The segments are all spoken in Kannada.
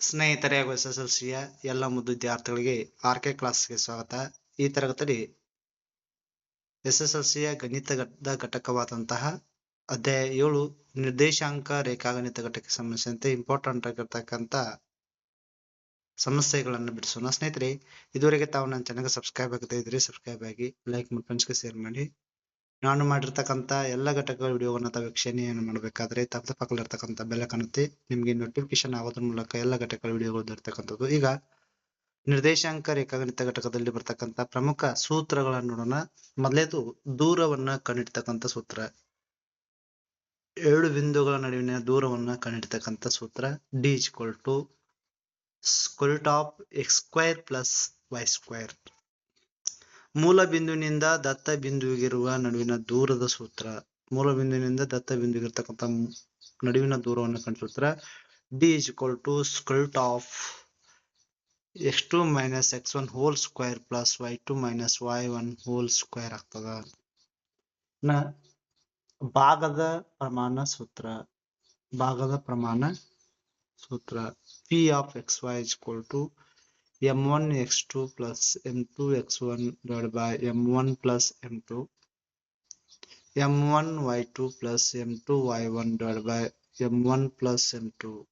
ಸ್ನೇಹಿತರೆ ಹಾಗೂ ಎಸ್ ಎಸ್ ಎಲ್ ಸಿಯ ಎಲ್ಲ ಮುದ್ದು ವಿದ್ಯಾರ್ಥಿಗಳಿಗೆ ಆರ್ ಕೆ ಕ್ಲಾಸ್ಗೆ ಸ್ವಾಗತ. ಈ ತರಗತಿಯಲ್ಲಿ ಎಸ್ ಎಸ್ ಎಲ್ ಸಿಯ ಗಣಿತದ ಘಟಕವಾದಂತಹ ಅಧ್ಯಾಯ ಏಳು, ನಿರ್ದೇಶಾಂಕ ರೇಖಾಗಣಿತ ಘಟಕಕ್ಕೆ ಸಂಬಂಧಿಸಿದಂತೆ ಇಂಪಾರ್ಟೆಂಟ್ ಆಗಿರ್ತಕ್ಕಂಥ ಸಮಸ್ಯೆಗಳನ್ನು ಬಿಡಿಸೋಣ. ಸ್ನೇಹಿತರೆ, ಇದುವರೆಗೆ ತಾವು ನನ್ನ ಚಾನಲ್ಗೆ ಸಬ್ಸ್ಕ್ರೈಬ್ ಆಗದೇ ಇದ್ರೆ ಸಬ್ಸ್ಕ್ರೈಬ್ ಆಗಿ ಲೈಕ್ ಮಾಡಿ ಫ್ರೆಂಡ್ಸ್ಗೆ ಶೇರ್ ಮಾಡಿ. ನಾನು ಮಾಡಿರ್ತಕ್ಕಂಥ ಎಲ್ಲ ಘಟಕಗಳ ವಿಡಿಯೋವನ್ನು ತಾವು ವೀಕ್ಷಣೆಯನ್ನು ಮಾಡಬೇಕಾದ್ರೆ ತಪ್ಪದ ಪಕ್ಕದಲ್ಲಿರ್ತಕ್ಕಂಥ ಬೆಲೆ ಕಾಣುತ್ತೆ ನಿಮಗೆ ನೋಟಿಫಿಕೇಶನ್ ಆಗೋದ್ರ ಮೂಲಕ ಎಲ್ಲ ಘಟಕಗಳ ವಿಡಿಯೋಗಳು ದೊರೆತಕ್ಕಂಥದ್ದು. ಈಗ ನಿರ್ದೇಶಾಂಕ, ರೇಖಾಗಣಿತ ಘಟಕದಲ್ಲಿ ಬರ್ತಕ್ಕಂಥ ಪ್ರಮುಖ ಸೂತ್ರಗಳನ್ನು ನೋಡೋಣ. ಮೊದಲೇದು ದೂರವನ್ನ ಕಂಡಿಡ್ತಕ್ಕಂಥ ಸೂತ್ರ. ಏಳು ಬಿಂದುಗಳ ನಡುವಿನ ದೂರವನ್ನ ಕಂಡಿಡ್ತಕ್ಕಂಥ ಸೂತ್ರ. D equal to square of X square plus Y square ಮೂಲ ಬಿಂದುವಿನಿಂದ ದತ್ತ ಬಿಂದುವಿಗಿರುವ ನಡುವಿನ ದೂರದ ಸೂತ್ರ. ಮೂಲ ಬಿಂದುವಿನಿಂದ ದತ್ತ ಬಿಂದುವಿಗಿರ್ತಕ್ಕಂಥ ನಡುವಿನ ದೂರವನ್ನು ಕಂಡ ಸೂತ್ರ D is equal to square of X two minus X one whole square plus Y two minus Y one whole square ಆಗ್ತದ. ನ, ಭಾಗದ ಪ್ರಮಾಣ ಸೂತ್ರ. ಭಾಗದ ಪ್ರಮಾಣ ಸೂತ್ರ. P of X Y is equal to m1 x2 plus m2 x1 divided by m1 plus m2 m1 y2 plus m2 y1 divided by m1 plus m2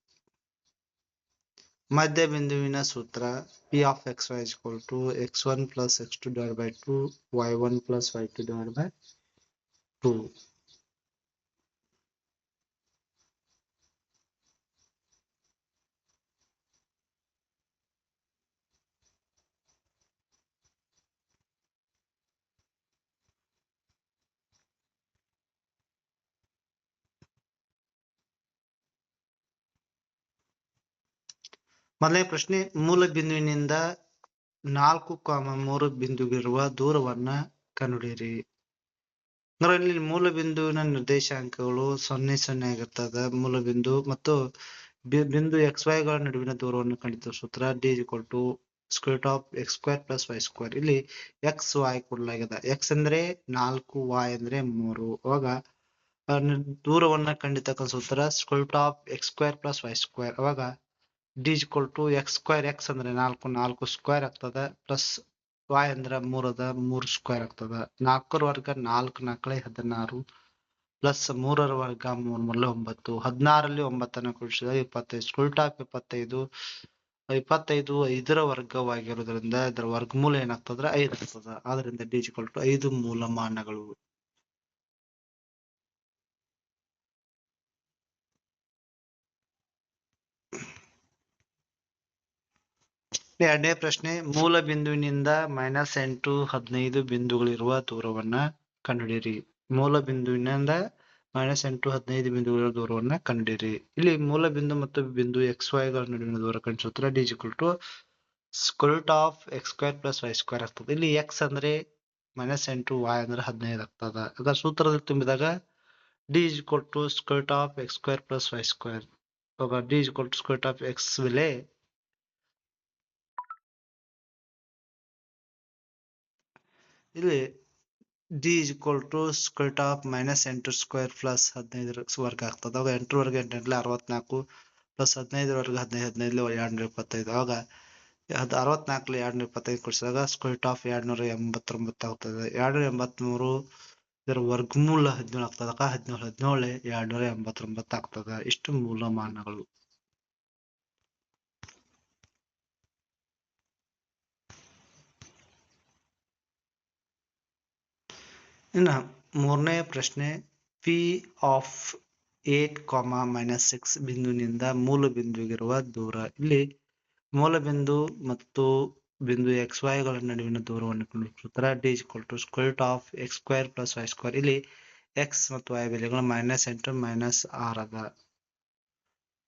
मध्य बिंदु बिना सूत्र p of x y is equal to x1 plus x2 divided by 2 y1 plus y2 divided by 2 ಮೊದಲನೇ ಪ್ರಶ್ನೆ, ಮೂಲ ಬಿಂದುವಿನಿಂದ ನಾಲ್ಕು ಕಾಮ ಮೂರು ಬಿಂದುವಿರುವ ದೂರವನ್ನ ಕಂಡುಹಿಡಿಯಿರಿ. ಅಂದ್ರೆ ಇಲ್ಲಿ ಮೂಲ ಬಿಂದುವಿನ ನಿರ್ದೇಶಾಂಕಗಳು ಸೊನ್ನೆ ಸೊನ್ನೆ ಆಗಿರ್ತದ. ಮೂಲ ಬಿಂದು ಮತ್ತು ಬಿಂದು ಎಕ್ಸ್ ವೈ ಗಳ ನಡುವಿನ ದೂರವನ್ನು ಕಂಡಿತ ಸೂತ್ರ D equal to square of X square plus Y square ಇಲ್ಲಿ ಎಕ್ಸ್ ವೈ ಕೊಡಲಾಗಿದೆ ಎಕ್ಸ್ ಅಂದ್ರೆ ನಾಲ್ಕು ವೈ ಅಂದ್ರೆ ಮೂರು. ಅವಾಗ ದೂರವನ್ನ ಕಂಡಿತಕ್ಕಂಥ ಸೂತ್ರ square of X square plus Y square ಅವಾಗ D equal to X square X ಅಂದ್ರೆ ನಾಲ್ಕು ನಾಲ್ಕು ಸ್ಕ್ವೇರ್ ಆಗ್ತದ ಪ್ಲಸ್ ವಾಯ್ ಅಂದ್ರೆ ಮೂರದ ಮೂರು ಸ್ಕ್ವೇರ್ ಆಗ್ತದ. ನಾಲ್ಕರ ವರ್ಗ ನಾಲ್ಕು ನಾಲ್ಕಳೆ ಹದಿನಾರು ಪ್ಲಸ್ ಮೂರರ ವರ್ಗ ಮೂರ್ ಮೂರಲೆ ಒಂಬತ್ತು. ಹದಿನಾರಲ್ಲಿ ಒಂಬತ್ತನ್ನು ಕೂಡಿಸಿದಾಗ ಇಪ್ಪತ್ತೈದು. ಸ್ಕೂಲ್ ಟಾಪ್ ಇಪ್ಪತ್ತೈದು. ಇಪ್ಪತ್ತೈದು ಐದರ ವರ್ಗವಾಗಿರೋದ್ರಿಂದ ಇದರ ವರ್ಗಮೂಲ ಏನಾಗ್ತದ? ಐದು ಆಗ್ತದ. ಆದ್ರಿಂದ ಡಿ ಈಕ್ವಲ್ ಟು ಐದು ಮೂಲಮಾನಗಳು ಎರಡನೇ ಪ್ರಶ್ನೆ, ಮೂಲ ಬಿಂದುವಿನಿಂದ ಮೈನಸ್ ಎಂಟು ಹದಿನೈದು ಬಿಂದುಗಳಿರುವ ದೂರವನ್ನ ಕಂಡುಹಿಡಿಯಿರಿ. ಮೂಲ ಬಿಂದುವಿನಿಂದ ಮೈನಸ್ ಎಂಟು ಹದಿನೈದು ಬಿಂದುಗಳ ದೂರವನ್ನ ಕಂಡುಹಿಡಿಯಿರಿ. ಇಲ್ಲಿ ಮೂಲ ಬಿಂದು ಮತ್ತು ಬಿಂದು ಎಕ್ಸ್ ವೈ ಗಳ ನಡುವಿನ ದೂರ ಕಂಡಿಸುತ್ತಾರೆ D equal to square of X square plus Y square ಆಗ್ತದೆ. ಇಲ್ಲಿ ಎಕ್ಸ್ ಅಂದ್ರೆ ಮೈನಸ್ ಎಂಟು ವೈ ಅಂದ್ರೆ ಹದಿನೈದು ಆಗ್ತದ. ಅದರ ಸೂತ್ರದಲ್ಲಿ ತುಂಬಿದಾಗ D is to square of X square plus Y square D is to square of X ಬೆಲೆ ಇಲ್ಲಿ D is equal to square of minus ಎಂಟು ಸ್ಕ್ವೇರ್ ಪ್ಲಸ್ ಹದಿನೈದರ ವರ್ಗ ಆಗ್ತದೆ. ಅವಾಗ ಎಂಟು ವರ್ಗ ಎಂಟೆಂಟ್ಲೆ ಅರವತ್ನಾಲ್ಕು ಪ್ಲಸ್ ಹದಿನೈದರವರೆಗೆ ಹದಿನೈದು ಹದಿನೈದು ಎರಡುನೂರ ಇಪ್ಪತ್ತೈದು ಅವಾಗ ಅದು ಅರವತ್ನಾಲ್ಕಲ್ಲಿ ಎರಡ್ನೂರ ಇಪ್ಪತ್ತೈದು ಕೊಡಿಸಿದಾಗ ಸ್ಕ್ವೇರ್ ಆಫ್ ಎರಡ್ನೂರ ಎಂಬತ್ತೊಂಬತ್ತು ಆಗ್ತದೆ. ಎರಡ್ನೂರ ಎಂಬತ್ತ್ಮೂರು ಇದರ ವರ್ಗಮೂಲ ಹದಿನೇಳು ಆಗ್ತದಕ್ಕ ಹದಿನೇಳು ಹದಿನೇಳು ಎರಡ್ನೂರ ಎಂಬತ್ತೊಂಬತ್ತು ಆಗ್ತದೆ. ಇಷ್ಟು ಮೂಲಮಾನಗಳು ಇನ್ನ ಮೂರನೇ ಪ್ರಶ್ನೆ P of eight comma minus six ಬಿಂದುವಿನಿಂದ ಮೂಲ ಬಿಂದುವಿಗಿರುವ ದೂರ. ಇಲ್ಲಿ ಮೂಲ ಬಿಂದು ಮತ್ತು ಬಿಂದು ಎಕ್ಸ್ ವೈಗಳ ನಡುವಿನ ದೂರವನ್ನು ಕಂಡುಹಿಡಿಯುತ್ತಾರೆ D equal to square of X square plus Y square ಇಲ್ಲಿ ಎಕ್ಸ್ ಮತ್ತು ವೈ ಬೆಲೆಗಳು ಮೈನಸ್ ಎಂಟು ಮೈನಸ್ ಆರ್ ಅದ.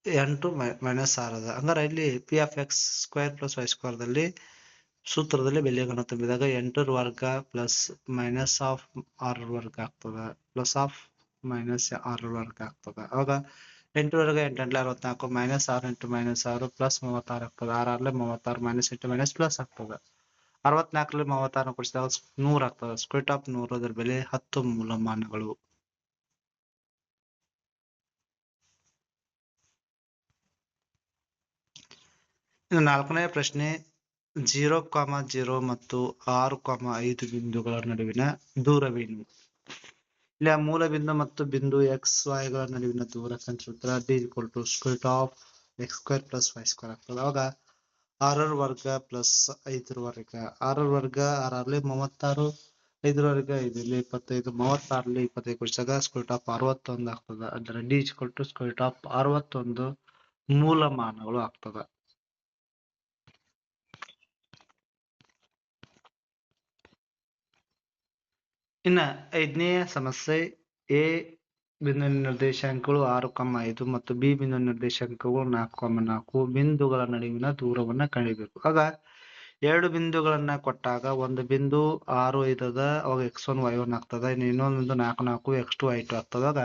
ಎಂಟು ಮೈನಸ್ ಆರ್ ಅದ. ಹಂಗಾರೆ ಇಲ್ಲಿ P of X square plus Y square ದಲ್ಲಿ ಸೂತ್ರದಲ್ಲಿ ಬೆಲೆಗಳನ್ನು ತುಂಬಿದಾಗ ಎಂಟರ ವರ್ಗ ಪ್ಲಸ್ ಮೈನಸ್ ಆಫ್ ಆರ್ ವರ್ಗ ಆಗ್ತದ. ಪ್ಲಸ್ ಆಫ್ ಮೈನಸ್ ಆರ್ ವರ್ಗ ಆಗ್ತದ. ಅವಾಗ ಎಂಟು ವರ್ಗ ಎಂಟೆಂಟ್ಲೆ ಅರವತ್ನಾಲ್ಕು ಮೈನಸ್ ಆರು ಎಂಟು ಮೈನಸ್ ಆರು ಪ್ಲಸ್ ಮೂವತ್ತಾರು ಆಗ್ತದೆ. ಆರ್ ಆರ್ಲೆ ಮೂವತ್ತಾರು ಮೈನಸ್ ಎಂಟು ಮೈನಸ್ ಪ್ಲಸ್ ಆಗ್ತದೆ. ಅರವತ್ನಾಲ್ಕರಲ್ಲಿ ಮೂವತ್ತಾರು ಕೊಡಿಸಿದಾಗ ನೂರು ಆಗ್ತದೆ. ಸ್ಕ್ವೇಟ್ ಆಫ್ ನೂರು ಅದರ ಬೆಲೆ ಹತ್ತು ಮೂಲಮಾನಗಳು. ಇನ್ನು ನಾಲ್ಕನೇ ಪ್ರಶ್ನೆ ಜೀರೋ ಕಾಮ ಜೀರೋ ಮತ್ತು ಆರು ಕಾಮ ಐದು ಬಿಂದುಗಳ ನಡುವಿನ ದೂರವೇನು? ಇಲ್ಲಿ ಆ ಮೂಲ ಬಿಂದು ಮತ್ತು ಬಿಂದು ಎಕ್ಸ್ ವೈಗಳ ನಡುವಿನ ದೂರ ಕಂಡುಹಿಡಿದ್ರೆ D equal to square of X square plus Y square ಆಗ್ತದೆ. ಅವಾಗ ಆರರ ವರ್ಗ ಪ್ಲಸ್ ಐದರ ವರ್ಗ. ಆರರ ವರ್ಗ ಆರಲ್ಲಿ ಮೂವತ್ತಾರು, ಐದರ ವರ್ಗ ಇಲ್ಲಿ ಇಪ್ಪತ್ತೈದು ಮೂವತ್ತಾರಲ್ಲಿ ಇಪ್ಪತ್ತೈದು ಕೊಡಿಸಿದಾಗ ಸ್ಕ್ವೇರ್ ಆಫ್ ಅರವತ್ತೊಂದು ಆಗ್ತದೆ. ಅಂದರೆ D equal to square of ಅರವತ್ತೊಂದು ಮೂಲಮಾನಗಳು ಆಗ್ತದ. ಇನ್ನ ಐದನೇ ಸಮಸ್ಯೆ ಎ ಬಿಂದು ನಿರ್ದೇಶಾಂಕಗಳು ಆರು ಕಮ್ಮ ಐದು ಮತ್ತು ಬಿ ಬಿಂದು ನಿರ್ದೇಶಾಂಕಗಳು ನಾಲ್ಕು ಕಮ್ಮ ನಾಲ್ಕು ಬಿಂದುಗಳ ನಡುವಿನ ದೂರವನ್ನ ಕಂಡಿಬೇಕು. ಆಗ ಎರಡು ಬಿಂದುಗಳನ್ನ ಕೊಟ್ಟಾಗ ಒಂದು ಬಿಂದು ಆರು ಐದದ ಅವಾಗ ಎಕ್ಸ್ ಒನ್ ವೈ ಒನ್ ಆಗ್ತದ, ಇನ್ನು ಇನ್ನೊಂದು ಬಿಂದು ನಾಲ್ಕು ನಾಲ್ಕು ಎಕ್ಸ್ ಟು ವೈ ಟು ಆಗ್ತದ. ಆಗ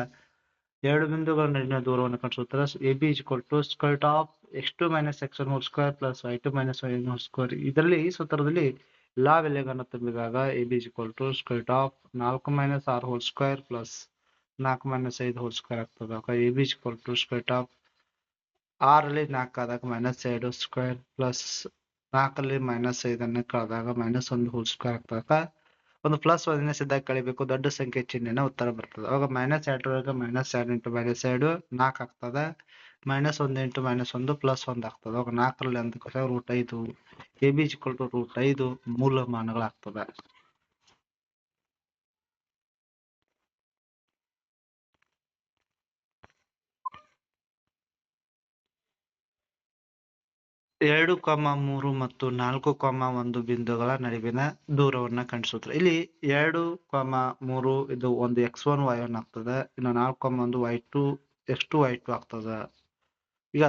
ಎರಡು ಬಿಂದುಗಳ ನಡುವಿನ ದೂರವನ್ನು ಕಂಡುಹಿಡಿತಾರೆ A B equal to square of X two minus X one whole square plus Y two minus Y one whole square ಇದರಲ್ಲಿ ಈ ಸೂತ್ರದಲ್ಲಿ ಎಲ್ಲಾ ಬೆಲೆಗಳನ್ನು ತುಂಬಿದಾಗ A B equal to square of ನಾಲ್ಕು ಮೈನಸ್ ಆರ್ ಹೋಲ್ ಸ್ಕ್ವೇರ್ ಪ್ಲಸ್ ನಾಲ್ಕು ಮೈನಸ್ ಐದು ಹೋಲ್ ಸ್ಕ್ವೇರ್ ಆಗ್ತದೆ. ಆಗ A B equal to square of ಆರಲ್ಲಿ ನಾಲ್ಕು ಆದಾಗ ಮೈನಸ್ ಎರಡು ಸ್ಕ್ವೇರ್ ಪ್ಲಸ್ ನಾಲ್ಕಲ್ಲಿ ಮೈನಸ್ ಐದನ್ನು ಕಳೆದಾಗ ಮೈನಸ್ ಒಂದು ಹೋಲ್ ಸ್ಕ್ವೇರ್ ಆಗ್ತದೆ. ಒಂದು ಪ್ಲಸ್ ಒಂದನೇ ಸಿದ್ಧ ಕಳಿಬೇಕು, ದೊಡ್ಡ ಸಂಖ್ಯೆ ಚಿಹ್ನೆನ ಉತ್ತರ ಬರ್ತದೆ. ಅವಾಗ ಮೈನಸ್ ಎರಡರೊಳಗೆ ಮೈನಸ್ ಎರಡು ಇಂಟು ಮೈನಸ್ ಎರಡು ನಾಲ್ಕು ಆಗ್ತದೆ. ಮೈನಸ್ ಒಂದು ಇಂಟು ಮೈನಸ್ ಒಂದು ಪ್ಲಸ್ ಒಂದು ಆಗ್ತದೆ. ಅವಾಗ ನಾಲ್ಕರಲ್ಲಿ ಅಂತ ರೂಟ್ ಐದು A B equal to root ಐದು ಮೂಲಮಾನಗಳಾಗ್ತದೆ. ಎರಡು ಕಾಮ ಮೂರು ಮತ್ತು ನಾಲ್ಕು ಕಾಮ ಒಂದು ಬಿಂದುಗಳ ನಡುವಿನ ದೂರವನ್ನ ಕಂಡಿಸುತ್ತೆ ಇಲ್ಲಿ ಎರಡು ಕಾಮ ಮೂರು ಇದು ಒಂದು ಎಕ್ಸ್ ಒನ್ ವೈ ಒನ್ ಆಗ್ತದೆ. ಇನ್ನು ನಾಲ್ಕು ಕಾಮ ಒಂದು Y two X two Y two ಆಗ್ತದೆ. ಈಗ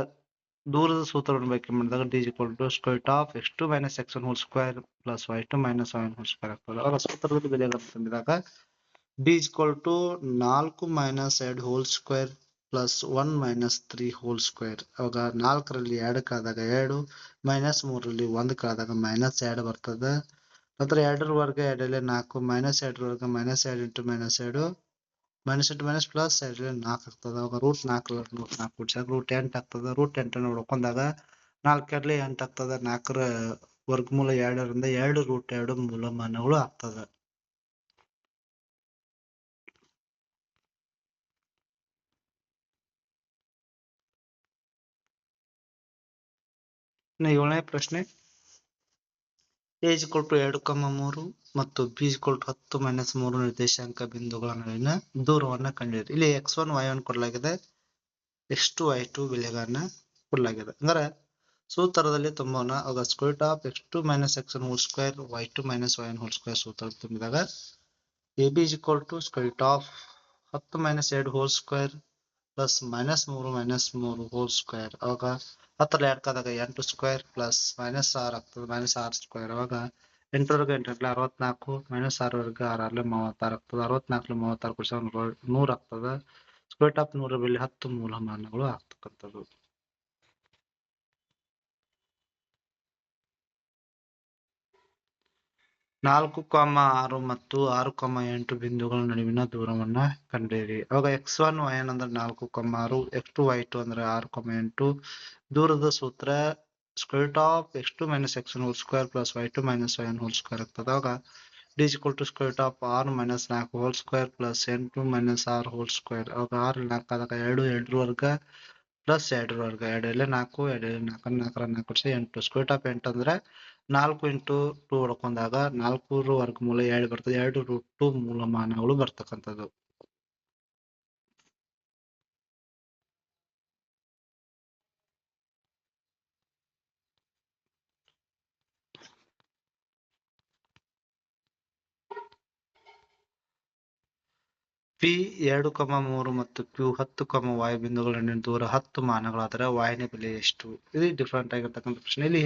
ದೂರದ ಸೂತ್ರವನ್ನು ಬಳಕೆ ಮಾಡಿದಾಗ D equal to square of X two minus X one whole square plus Y two minus Y one whole square ಆಗ್ತದೆ. ಅವರ ಸೂತ್ರದಲ್ಲಿ ಬೆಲೆಗಳನ್ನು ತಂದಿದಾಗ ಡಿ ಇಕ್ವಲ್ ಟು ನಾಲ್ಕು ಮೈನಸ್ ಎರಡು whole square plus one minus three whole square ಅವಾಗ ನಾಲ್ಕರಲ್ಲಿ ಎರಡು ಕಾದಾಗ ಎರಡು ಮೈನಸ್ ಮೂರರಲ್ಲಿ ಒಂದು ಕಾದಾಗ ಮೈನಸ್ ಎರಡು ಬರ್ತದೆ. ನಂತರ ಎರಡರ ವರ್ಗ ಎರಡರಲ್ಲಿ ನಾಲ್ಕು ಮೈನಸ್ ಎರಡರ ವರ್ಗ ಮೈನಸ್ ಎರಡು ಇಂಟು ಮೈನಸ್ ಎರಡು. ಮೈನಸ್ ಇಂಟು ಮೈನಸ್ ಪ್ಲಸ್ ಎರಡರಲ್ಲಿ ನಾಲ್ಕು ಆಗ್ತದ. ಅವಾಗ ರೂಟ್ ನಾಲ್ಕು ರೂಟ್ ನಾಲ್ಕು ಕುಡ್ಸಾಗ ರೂಟ್ ಎಂಟು ಆಗ್ತದ. ರೂಟ್ ಎಂಟನ್ನು ನೋಡ್ಕೊಂಡಾಗ ನಾಲ್ಕರಲ್ಲಿ ಎಂಟು ಆಗ್ತದ. ನಾಲ್ಕರ ವರ್ಗಮೂಲ ಎರಡರಿಂದ ಎರಡು ರೂಟ್ ಎರಡು ಮೂಲಮಾನಗಳು ಆಗ್ತದ. ಏಳನೇ ಪ್ರಶ್ನೆ. ಎ ಟು ಎರಡು ಕಮ್ಮ ಮೂರು ಮತ್ತು ಬಿ ಟು ಹತ್ತು ಮೈನಸ್ ಮೂರು ನಿರ್ದೇಶಾಂಕ ಬಿಂದುಗಳ ನಡುವಿನ ದೂರವನ್ನ ಕಂಡುಹಿಡಿಯಿರಿ. ಇಲ್ಲಿ ಎಕ್ಸ್ ಒನ್ ವೈ ಒನ್ ಕೊಡಲಾಗಿದೆ. ಎಕ್ಸ್ ಟು ವೈ ಟು ಬೆಲೆಗಳನ್ನ ಕೊಡಲಾಗಿದೆ. ಅಂದ್ರೆ ಸೂತ್ರದಲ್ಲಿ ತುಂಬೋಣ ಆಗ square of X two minus X one whole square Y two minus Y one whole square ಸೂತ್ರ ತುಂಬಿದಾಗ A B is equal to square of ಹತ್ತು ಮೈನಸ್ ಎರಡು ಹೋಲ್ ಸ್ಕ್ವೇರ್ ಪ್ಲಸ್ ಮೈನಸ್ ಮೂರು ಮೈನಸ್ ಮೂರು ಹೋಲ್ ಸ್ಕ್ವೇರ್ ಅವಾಗ ಹತ್ತರಲ್ಲಿ ಎರಡು ಕಾದಾಗ ಎಂಟು ಸ್ಕ್ವೇರ್ ಪ್ಲಸ್ ಮೈನಸ್ ಆರ್ ಆಗ್ತದೆ ಮೈನಸ್ ಆರ್ ಸ್ಕ್ವೇರ್ ಅವಾಗ ಎಂಟರವರೆಗೆ ಎಂಟರಲ್ಲಿ ಅರವತ್ನಾಲ್ಕು ಮೈನಸ್ ಆರವರೆಗೆ ಆರಲ್ಲಿ ಮೂವತ್ತಾರು ಆಗ್ತದೆ ಅರವತ್ನಾಲ್ಕರಲ್ಲಿ ಮೂವತ್ತಾರು ಕುಡಿಸ ನೂರು ಆಗ್ತದೆ ಸ್ಕ್ವೇರ್ ಆಫ್ ನೂರ ಬೆಲೆ ಹತ್ತು ಮೂಲಮಾನಗಳು ಆಗ್ತಕ್ಕಂಥದ್ದು. ನಾಲ್ಕು, ಕಾಮ ಆರು ಮತ್ತು ಆರು, ಕಾಮ ಎಂಟು ಬಿಂದುಗಳ ನಡುವಿನ ದೂರವನ್ನ ಕಂಡುಹಿಡಿಯಿರಿ ಅವಾಗ ಎಕ್ಸ್ ಒನ್, ವೈ ಎನ್ ಅಂದ್ರೆ ನಾಲ್ಕು, ಕಾಮ ಆರು, ಎಕ್ಸ್ ಟು, ವೈ ಟು ಅಂದ್ರೆ ಆರು, ಕಾಮ ಎಂಟು. ದೂರದ ಸೂತ್ರ square of X two minus X one whole square plus Y two minus Y one whole square ಆಗ್ತದೆ ಅವಾಗ D equal to square of ಆರು ಮೈನಸ್ ನಾಲ್ಕು ಹೋಲ್ ಸ್ಕ್ವೇರ್ ಪ್ಲಸ್ ಎಂಟು ಮೈನಸ್ ಆರು ಹೋಲ್ ಸ್ಕ್ವೇರ್ ಅವಾಗ ಆರು ನಾಲ್ಕು ಆದಾಗ ಎರಡು ಎರಡು ವರ್ಗ ಪ್ಲಸ್ ಎರಡರ ವರ್ಗ. ಎರಡಲ್ಲೇ ನಾಲ್ಕು ಎರಡು ನಾಲ್ಕು ನಾಲ್ಕರ ನಾಲ್ಕು ಎಂಟು. ಸ್ಕ್ವೇರ್ ಆಫ್ ಎಂಟು ಅಂದ್ರೆ ನಾಲ್ಕು ಇಂಟು ಟೂ ಹೊಡ್ಕೊಂಡಾಗ ನಾಲ್ಕು ವರ್ಗಮೂಲ ಎರಡು ಬರ್ತದೆ. ಎರಡು ರೂಟ್ ಟು ಮೂಲಮಾನಗಳು ಬರ್ತಕ್ಕಂಥದ್ದು. ಪಿ ಎರಡು ಕಮ ಮೂರು ಮತ್ತು ಕ್ಯೂ ಹತ್ತು ಕಮ ವಾಯು ಬಿಂದುಗಳ ನಡುವಿನ ದೂರ ಹತ್ತು ಮಾನಗಳಾದರೆ ವಾಯಿನ ಬೆಲೆ ಎಷ್ಟು? ಇದು ಡಿಫ್ರೆಂಟ್ ಆಗಿರ್ತಕ್ಕಂಥ ಪ್ರಶ್ನೆ. ಇಲ್ಲಿ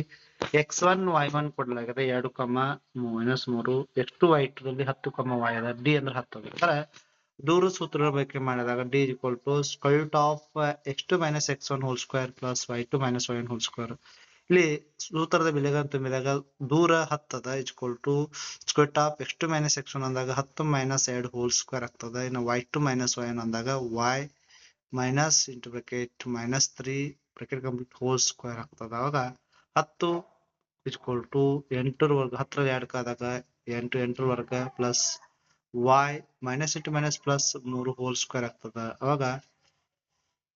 ಎಕ್ಸ್ ಒನ್ ವೈ ಒನ್ ಕೊಡಲಾಗಿದೆ. ಎರಡು ಕಮ ಮೈನಸ್ ಮೂರು ಎಕ್ಸ್ ಟು ವೈ ಟು ದಲ್ಲಿ ಹತ್ತು ಕಮ ವಾಯ್ ಅದ ಡಿ ಅಂದ್ರೆ ಹತ್ತು ಅಂದ್ರೆ ದೂರ ಸೂತ್ರ ಬಳಕೆ ಮಾಡಿದಾಗ D equal to square of X two minus X one whole square plus Y two minus Y one whole square ಇಲ್ಲಿ ಸೂತ್ರದ ಅಂತ ತುಂಬಿದಾಗ ದೂರ ಹತ್ತದ equal to square of X two minus X one ಅಂದಾಗ ಹತ್ತು ಮೈನಸ್ ಎರಡು ಹೋಲ್ ಸ್ಕ್ವೇರ್ ಆಗ್ತದ. ಇನ್ನು Y two minus Y one ಅಂದಾಗ Y minus into bracket minus three bracket complete whole square ಆಗ್ತದ. ಅವಾಗ ಹತ್ತು ಇಸ್ಕೊಲ್ ಟು ಎಂಟರ ವರ್ಗ ಹತ್ತರ ಎರಡು ಕಾದಾಗ ಎಂಟು, ಎಂಟರ ವರ್ಗ plus Y minus into minus plus ಮೂರು ಹೋಲ್ ಸ್ಕ್ವೇರ್ ಆಗ್ತದ. ಅವಾಗ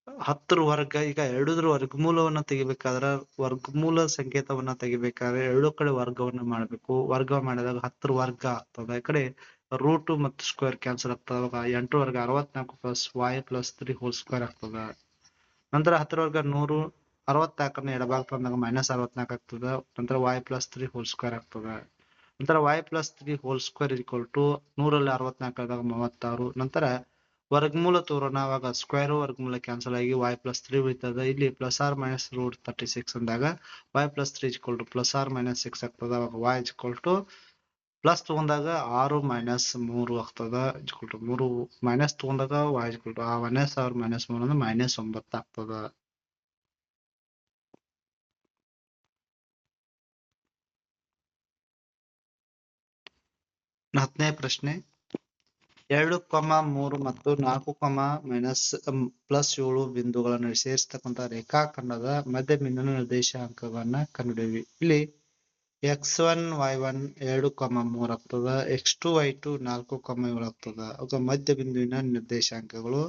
ಹತ್ತರ ವರ್ಗ ಈಗ ಎರಡುದ್ರ ವರ್ಗಮೂಲವನ್ನ ತೆಗಿಬೇಕಾದ್ರ ವರ್ಗಮೂಲ ಸಂಕೇತವನ್ನ ತೆಗಿಬೇಕಾದ್ರೆ ಎರಡು ಕಡೆ ವರ್ಗವನ್ನ ಮಾಡಬೇಕು. ವರ್ಗ ಮಾಡಿದಾಗ ಹತ್ತರ ವರ್ಗ ಆಗ್ತದ. ಈ ಕಡೆ ರೂಟ್ ಮತ್ತು ಸ್ಕ್ವೇರ್ ಕ್ಯಾನ್ಸಲ್ ಆಗ್ತದ. ಅವಾಗ ಎಂಟರ ವರ್ಗ ಅರವತ್ನಾಲ್ಕು plus Y plus three whole square ಆಗ್ತದ. ನಂತರ ಹತ್ತರ ವರ್ಗ ನೂರು ಅರವತ್ನಾಲ್ಕನ್ನ ಎಡಭಾಗ ತಂದಾಗ ಮೈನಸ್ ಅರವತ್ನಾಲ್ಕು ಆಗ್ತದ. ನಂತರ y plus three whole square ಆಗ್ತದ. ನಂತರ Y plus three whole square equal to ನೂರಲ್ಲಿ ಅರವತ್ನಾಲ್ಕು ಆದಾಗ ಮೂವತ್ತಾರು. ನಂತರ ವರ್ಗಮೂಲ ತೋರೋಣ. ಅವಾಗ ಸ್ಕ್ವೇರ್ ವರ್ಗಮೂಲ ಕ್ಯಾನ್ಸಲ್ ಆಗಿ ವಾಯ್ ಪ್ಲಸ್ ತ್ರೀ ಉಳಿತದ. ಇಲ್ಲಿ ಪ್ಲಸ್ ಆರ್ ಮೈನಸ್ ರೂಟ್ ತರ್ಟಿ ಸಿಕ್ಸ್ ಅಂದಾಗ Y plus three equal to plus R minus six ಆಗ್ತದ. ಅವಾಗ ವೈ ಇಜ್ಕೊಲ್ ಟು ಪ್ಲಸ್ ತಗೊಂಡಾಗ ಆರು ಮೈನಸ್ ಮೂರು ಆಗ್ತದ. ಇಜ್ಕೊಲ್ ಟು ಮೂರು ಮೈನಸ್ ತಗೊಂಡಾಗ ವಾಯ್ ಇಜ್ಕೊಲ್ ಟು ಆ ಮೈನಸ್ ಆರು ಮೈನಸ್ ಮೂರು ಅಂದ್ರೆ ಮೈನಸ್ ಒಂಬತ್ತು ಆಗ್ತದ. ಹತ್ತನೇ ಪ್ರಶ್ನೆ. ಎರಡು ಕಾಮ ಮೂರು ಮತ್ತು ನಾಲ್ಕು ಕಾಮ ಮೈನಸ್ ಪ್ಲಸ್ ಏಳು ಬಿಂದುಗಳನ್ನು ಸೇರಿಸ್ತಕ್ಕಂಥ ರೇಖಾಖಂಡದ ಮಧ್ಯ ಬಿಂದುವಿನ ನಿರ್ದೇಶಾಂಕವನ್ನ ಕಂಡುಹಿಡಿಯಿರಿ. ಇಲ್ಲಿ ಎಕ್ಸ್ ಒನ್ ವೈ ಒನ್ ಎರಡು ಕಾಮ ಮೂರು ಆಗ್ತದ ಎಕ್ಸ್ ಟು ವೈ ಟು ನಾಲ್ಕು ಕಾಮ ಏಳು ಆಗ್ತದ. ಅವಾಗ ಮಧ್ಯ ಬಿಂದುವಿನ ನಿರ್ದೇಶಾಂಕಗಳು.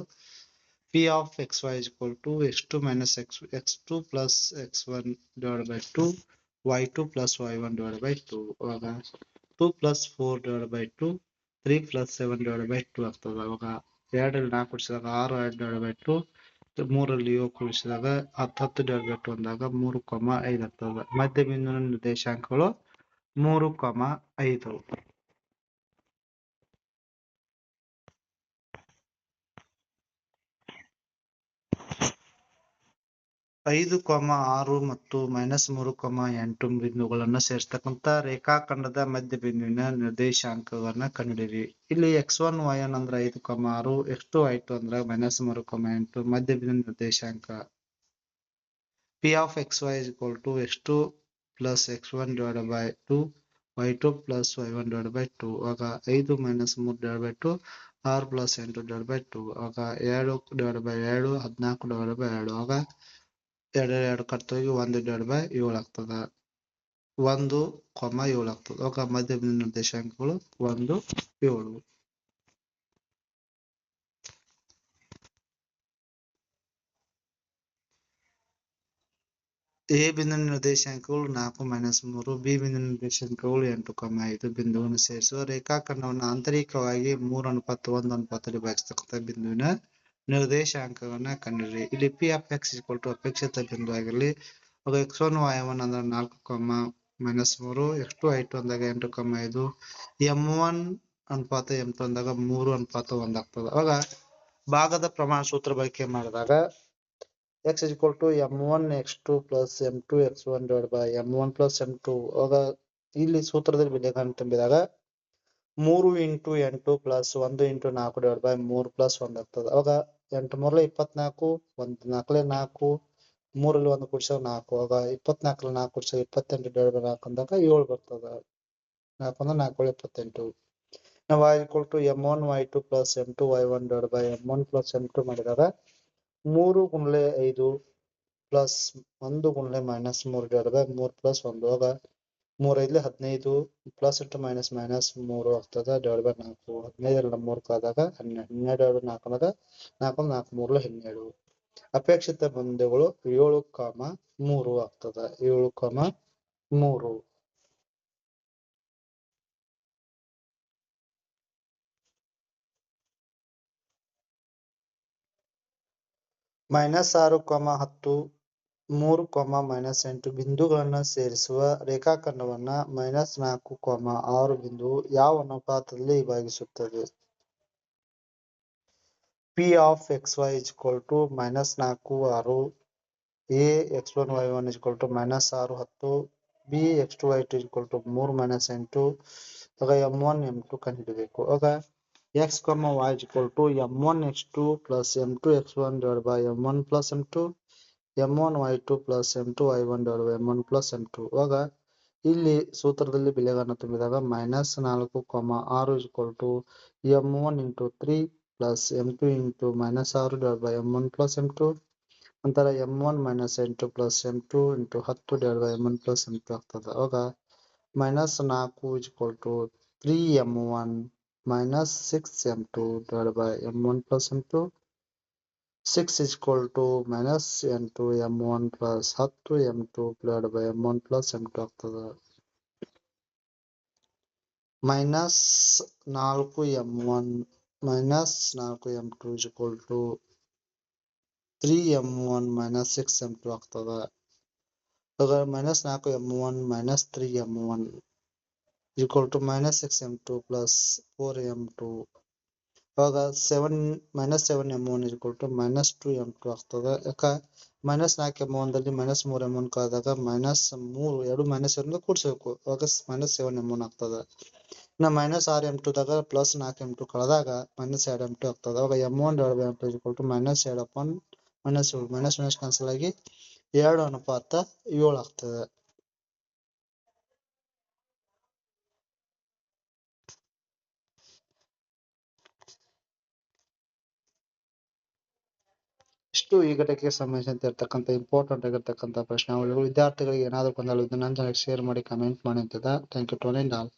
P of X Y equal to X two minus X X two plus X one divide by two Y two plus Y one divide by two ಅವಾಗ two plus four divide by two three plus seven divide by two ಆಗ್ತದೆ ಅವಾಗ ಎರಡರಲ್ಲಿ ನಾಲ್ಕು ಕೂಡಿಸಿದಾಗ ಆರು ಎರಡು ಡಿವೈಡ್ ಬೈ ಟು ಮೂರಲ್ಲಿ ಏಳು ಕೂಡಿಸಿದಾಗ ಹತ್ತು ಹತ್ತು ಡಿವೈಡ್ ಬೈ ಟು ಅಂದಾಗ ಮೂರು ಕಾಮ ಐದು ಆಗ್ತದೆ. ಮಧ್ಯ ಬಿಂದುವಿನ ನಿರ್ದೇಶಾಂಕಗಳು ಮೂರು ಕಾಮ ಐದು. ಐದು ಕೋಮ ಆರು ಮತ್ತು ಮೈನಸ್ ಮೂರು ಕೋಮ ಎಂಟು ಬಿಂದುಗಳನ್ನ ಸೇರಿಸ್ತಕ್ಕಂಥ ರೇಖಾಖಂಡದ ಮಧ್ಯ ಬಿಂದುವಿನ ನಿರ್ದೇಶಾಂಕವನ್ನ ಕಂಡುಹಿಡಿಯಿರಿ ಇಲ್ಲಿ ಎಕ್ಸ್ ಒನ್, ವೈ ಒನ್ ಅಂದ್ರೆ ಐದು ಕೋಮ ಆರು, ಎಕ್ಸ್ ಟು, ವೈ ಟು ಅಂದ್ರೆ ಮೈನಸ್ ಮೂರು ಕೋಮ ಎಂಟು ಮಧ್ಯ ಬಿಂದು ನಿರ್ದೇಶಾಂಕ. P of x y is equal to x two plus x one divide by two, y two plus y one divide by two, ಆಗ ಐದು ಮೈನಸ್ ಮೂರು ಡಿವೈಡ್ ಬೈ ಟು, ಆರು ಪ್ಲಸ್ ಎಂಟು ಡಿವೈಡ್ ಬೈ ಟು, ಆಗ ಎರಡು ಡಿವೈಡ್ ಬೈ ಎರಡು ಹದಿನಾಲ್ಕು ಡಿವೈಡ್ ಬೈ ಎರಡು ಆಗ ಎರಡು ಎರಡು ಕರ್ತೋಗಿ ಒಂದು ಡಿವೈಡ್ ಬೈ ಏಳು ಆಗ್ತದ. ಒಂದು ಕೊಮ ಏಳು ಆಗ್ತದ. ಅವಾಗ ಮಧ್ಯ ಬಿಂದು ನಿರ್ದೇಶಾಂಕಗಳು ಒಂದು ಏಳು. ಎ ಬಿಂದು ನಿರ್ದೇಶಾಂಕಗಳು ನಾಲ್ಕು ಮೈನಸ್ ಮೂರು, ಬಿ ಬಿಂದು ನಿರ್ದೇಶಾಂಕಗಳು ಎಂಟು ಕಮ್ಮ ಐದು ಬಿಂದುವನ್ನು ಸೇರಿಸುವ ರೇಖಾಖಂಡವನ್ನು ಆಂತರಿಕವಾಗಿ ಮೂರು ಅನುಪಾತ ಒಂದು ಅನುಪಾತದಲ್ಲಿ ಭಾಗಿಸ್ತಕ್ಕಂಥ ಬಿಂದುವಿನ ನಿರ್ದೇಶಾಂಕವನ್ನ ಕಂಡಿರಿ. ಇಲ್ಲಿ P of x equal to ಅಪೇಕ್ಷಿತ ಬಿಂದು ಆಗಿರಲಿ. ಅದು ಎಕ್ಸ್ ಒನ್ ವೈ ಒನ್ ಅಂದ್ರೆ ನಾಲ್ಕು ಕಮ್ಮ ಮೈನಸ್ ಮೂರು ಎಕ್ಸ್ ಟು ಐ ಟು ಅಂದಾಗ ಎಂಟು ಕಮ್ಮ ಐದು ಎಂ ಒನ್ ಅನುಪಾತ ಎಂ ಟು ಅಂದಾಗ ಮೂರು ಅನುಪಾತ ಒಂದಾಗ್ತದೆ ಅವಾಗ ಭಾಗದ ಪ್ರಮಾಣ ಸೂತ್ರ ಬಳಕೆ ಮಾಡಿದಾಗ x is equal to m1 x2 one m2 x1 divided by m1 plus m2 ಅವಾಗ ಇಲ್ಲಿ ಸೂತ್ರದಲ್ಲಿ ಬೆಲೆಗಳನ್ನು ತುಂಬಿದಾಗ ಮೂರು ಇಂಟು ಎಂಟು ಪ್ಲಸ್ ಒಂದು ಇಂಟು ನಾಲ್ಕು ಡಿವೈಡ್ ಬೈ ಮೂರು ಪ್ಲಸ್ ಒಂದ್ ಆಗ್ತದೆ. ಅವಾಗ ಎಂಟು ಮೂರಲೆ ಇಪ್ಪತ್ನಾಲ್ಕು, ಒಂದ್ ನಾಲ್ಕಲೆ ನಾಲ್ಕು, ಮೂರಲ್ಲಿ ಒಂದು ಕುಡ್ಸಾಗ ನಾಲ್ಕು. ಆಗ ಇಪ್ಪತ್ನಾಲ್ಕಲ್ಲಿ ನಾಲ್ಕು ಕುಡ್ಸಾಗ ಇಪ್ಪತ್ತೆಂಟು ಡಿವೈಡ್ ನಾಲ್ಕು ಅಂದಾಗ ಏಳು ಬರ್ತದ. ನಾಲ್ಕು ಅಂದ್ರೆ ನಾಲ್ಕು ಇಪ್ಪತ್ತೆಂಟು. ನಾವು y equal m one y two plus m two y one divide by m one plus m two ಮಾಡಿದಾಗ ಮೂರು ಗುಣಲೆ ಐದು ಪ್ಲಸ್ ಒಂದು ಗುಣಲೆ ಮೈನಸ್ ಮೂರು ಡಿವೈಡ್ ಬೈ ಮೂರು ಪ್ಲಸ್ ಒಂದು. ಆಗ ಮೂರ್ ಐದ್ಲೆ ಹದಿನೈದು ಪ್ಲಸ್ ಇಂಟು ಮೈನಸ್ ಮೈನಸ್ ಮೂರು ಆಗ್ತದ ಡಿವೈಡ್ ಬೈ ನಾಲ್ಕು. ಹದಿನೈದರಿಂದ ಮೂರು ಆದಾಗ ಹನ್ನೆರಡು ಹನ್ನೆರಡು ನಾಲ್ಕು ಅಂದಾಗ ನಾಲ್ಕು ನಾಲ್ಕು ಮೂರು ಹನ್ನೆರಡು. ಅಪೇಕ್ಷಿತ ಬಂಧಗಳು ಏಳು ಕಾಮ ಮೂರು ಆಗ್ತದ. ಏಳು ಕಾಮ ಮೂರು. ಮೈನಸ್ ಆರು ಕಾಮ ಹತ್ತು. ಮೂರು ಕೊಮ ಮೈನಸ್ ಎಂಟು ಬಿಂದುಗಳನ್ನ ಸೇರಿಸುವ ರೇಖಾಖಂಡವನ್ನ ಮೈನಸ್ ನಾಲ್ಕು ಕೊಮ ಆರು ಬಿಂದು ಯಾವ ಅನುಪಾತದಲ್ಲಿ ವಿಭಾಗಿಸುತ್ತದೆ P of x y is equal to minus ನಾಲ್ಕು ಆರು A x one y one is equal to minus ಆರು ಹತ್ತು B x two y two is equal to ಮೂರು ಮೈನಸ್ ಎಂಟು. ಆಗ ಎಂ ಒನ್ ಎಂ ಟು ಕಂಡುಹಿಡಬೇಕು. ಆಗ x comma y is equal to m one x two plus m two x one divide by m one plus m two m one y two plus M two Y one divide M one plus M two ಇವಾಗ ಇಲ್ಲಿ ಸೂತ್ರದಲ್ಲಿ ಬೆಲೆಗಳನ್ನು ತುಂಬಿದಾಗ ಮೈನಸ್ ನಾಲ್ಕು ಕಾಮ ಆರು is equal to M one into three plus M two into minus ಆರು divide by M one plus M two ನಂತರ ಎಂ ಒನ್ ಮೈನಸ್ ಎಂಟು ಪ್ಲಸ್ ಎಂ ಟು ಇಂಟು ಹತ್ತು divide by m one plus m two ಆಗ್ತದೆ. ಅವಾಗ ಮೈನಸ್ ನಾಲ್ಕು is equal to three m one minus six m two divide by M one plus M two six is equal to minus ಎಂಟು ಎಂ ಒನ್ ಪ್ಲಸ್ ಹತ್ತು M two divide by M one plus M two ಆಗ್ತದೆ ಮೈನಸ್ ನಾಲ್ಕು ಎಂ ಒನ್ ಮೈನಸ್ ನಾಲ್ಕು M two is equal to three M one minus six m two ಆಗ್ತದೆ ಇವಾಗ ಮೈನಸ್ ನಾಲ್ಕು m one minus three m one equal to minus six m two plus four m two ಇವಾಗ seven minus seven M one equal to minus two M two ಆಗ್ತದೆ. ಯಾಕೆ? ಮೈನಸ್ ನಾಲ್ಕು ಎಂ ಒನ್ದಲ್ಲಿ ಮೈನಸ್ ಮೂರು ಎಂ ಒನ್ ಕಳೆದಾಗ ಮೈನಸ್ ಮೂರು, ಎರಡು ಮೈನಸ್ ಎರಡು ಕೂಡಿಸಬೇಕು. ಅವಾಗ ಮೈನಸ್ ಸೆವೆನ್ ಎಂ ಒನ್ ಆಗ್ತದೆ. ಇನ್ನು ಮೈನಸ್ ಆರು ಎಂ ಟುದಾಗ ಪ್ಲಸ್ ನಾಲ್ಕು ಎಂ ಟು ಕಳೆದಾಗ ಮೈನಸ್ ಎರಡು ಎಂ ಟು ಆಗ್ತದೆ. ಅವಾಗ ಎಂ ಒನ್ ಎರಡು m two equal to minus ಎರಡು ಅಪಾನ್ ಮೈನಸ್ ಏಳು. ಮೈನಸ್ ಮೈನಸ್ ಕ್ಯಾನ್ಸಲ್ ಆಗಿ ಎರಡು ಅನುಪಾತ ಏಳು ಆಗ್ತದೆ. ಇಷ್ಟು ಈ ಘಟಕಕ್ಕೆ ಸಂಬಂಧಿಸಿದಂತೆ ಇರ್ತಕ್ಕಂಥ ಇಂಪಾರ್ಟೆಂಟ್ ಆಗಿರ್ತಕ್ಕಂಥ ಪ್ರಶ್ನಾವಳಿಗಳು ವಿದ್ಯಾರ್ಥಿಗಳಿಗೆ ಏನಾದರೂ ಗೊಂದಲ ಇದ್ದು ನನ್ನ ಶೇರ್ ಮಾಡಿ ಕಮೆಂಟ್ ಮಾಡಿ ಅಂತ ಥ್ಯಾಂಕ್ ಯು ಟು ಆಲ್